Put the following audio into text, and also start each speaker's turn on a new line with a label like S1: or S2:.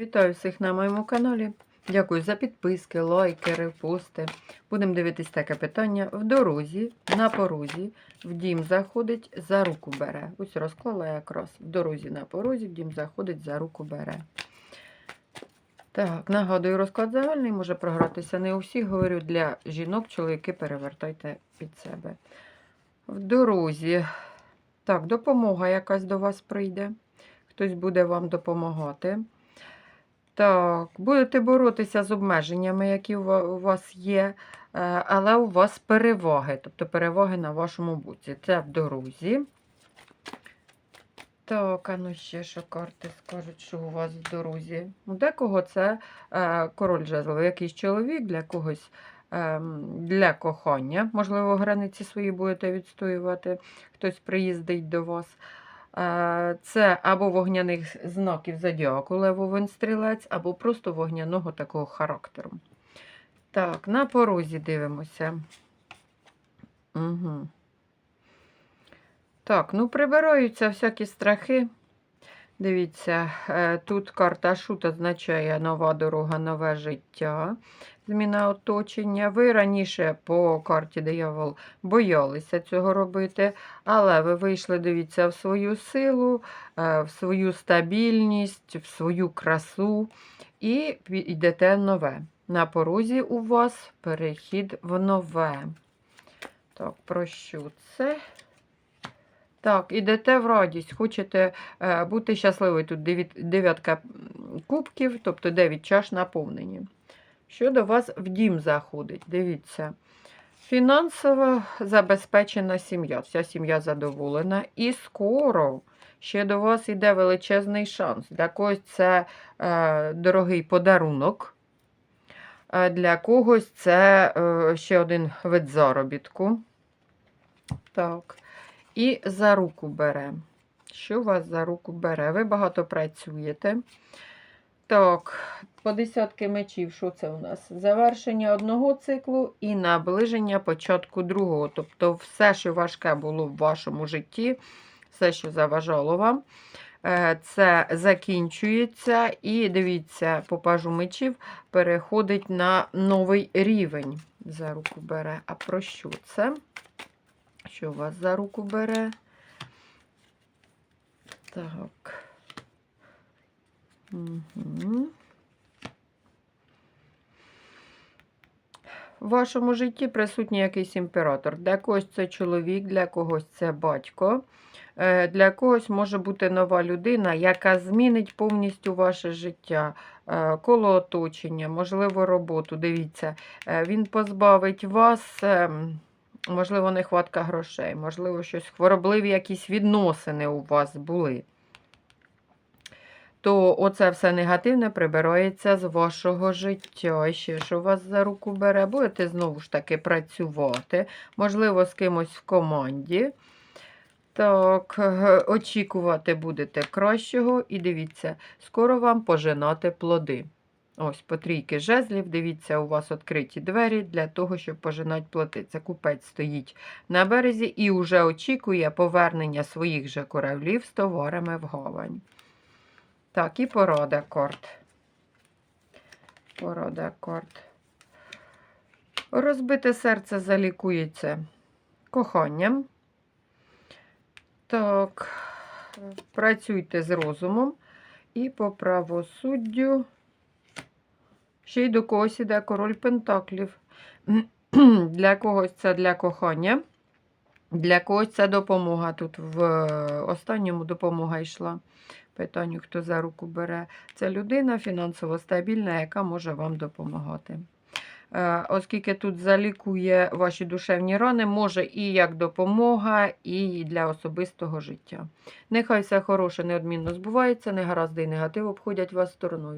S1: Вітаю всіх на моєму каналі. Дякую за підписки, лайки, репости. Будемо дивитись таке питання. В дорозі, на порозі, в дім заходить, за руку бере. Ось розклала якраз. В дорозі на порозі, в дім заходить, за руку бере. Так, нагадую, розклад загальний може програтися не у всіх. Говорю для жінок, чоловіки перевертайте під себе. В дорозі. Так, допомога якась до вас прийде. Хтось буде вам допомагати. Так, будете боротися з обмеженнями, які у вас є, е, але у вас переваги, тобто переваги на вашому боці. Це в дорозі. Так, а ну ще що карти скажуть, що у вас в дорозі. У декого це е, король жезловий, якийсь чоловік, для когось ем, для кохання. Можливо, границі свої будете відстоювати, хтось приїздить до вас. Це або вогняних знаків зодіаку Левовин стрілець, або просто вогняного такого характеру. Так, на порозі дивимося. Угу. Так, ну прибираються всякі страхи. Дивіться, е, тут карта шут означає нова дорога, нове життя, зміна оточення. Ви раніше по карті диявол боялися цього робити, але ви вийшли, дивіться, в свою силу, е, в свою стабільність, в свою красу і йдете в нове. На порозі у вас перехід в нове. Так, про що це? Так, ідете в радість, хочете е, бути щасливою. Тут дев'ятка кубків, тобто 9 чаш наповнені. Що до вас в дім заходить? Дивіться. Фінансово забезпечена сім'я. Вся сім'я задоволена. І скоро ще до вас йде величезний шанс. Для когось це е, дорогий подарунок. а Для когось це е, ще один вид заробітку. Так. І за руку бере. Що вас за руку бере? Ви багато працюєте. Так, по десятки мечів, що це у нас? Завершення одного циклу і наближення початку другого. Тобто, все, що важке було в вашому житті, все, що заважало вам, е, це закінчується. І дивіться, по пажу мечів переходить на новий рівень. За руку бере. А про що це? Що вас за руку бере? Так. Угу. В вашому житті присутній якийсь імператор. Для когось це чоловік, для когось це батько. Е, Для когось може бути нова людина, яка змінить повністю ваше життя, е, коло оточення, можливо, роботу. Дивіться, е, він позбавить вас. Можливо, нехватка грошей, можливо, щось хворобливі якісь відносини у вас були. То оце все негативне прибирається з вашого життя. І ще що вас за руку бере, будете знову ж таки працювати, можливо, з кимось в команді. Так, очікувати будете кращого. І дивіться, скоро вам пожинати плоди. Ось, по трійки жезлів, дивіться, у вас відкриті двері для того, щоб пожинати плоти. Це купець стоїть на березі і вже очікує повернення своїх же кораблів з товарами в гавань. Так, і порада карт. Порада карт. Розбите серце залікується коханням. Так, працюйте з розумом. І по правосуддю. Ще й до когось іде король Пентаклів. Для когось це для кохання. Для когось це допомога. Тут в останньому допомога йшла. Питанню, хто за руку бере. Це людина фінансово стабільна, яка може вам допомагати. Е, Оскільки тут залікує ваші душевні рани, може і як допомога, і для особистого життя. Нехай все хороше неодмінно збувається, негаразди і негатив обходять вас стороною.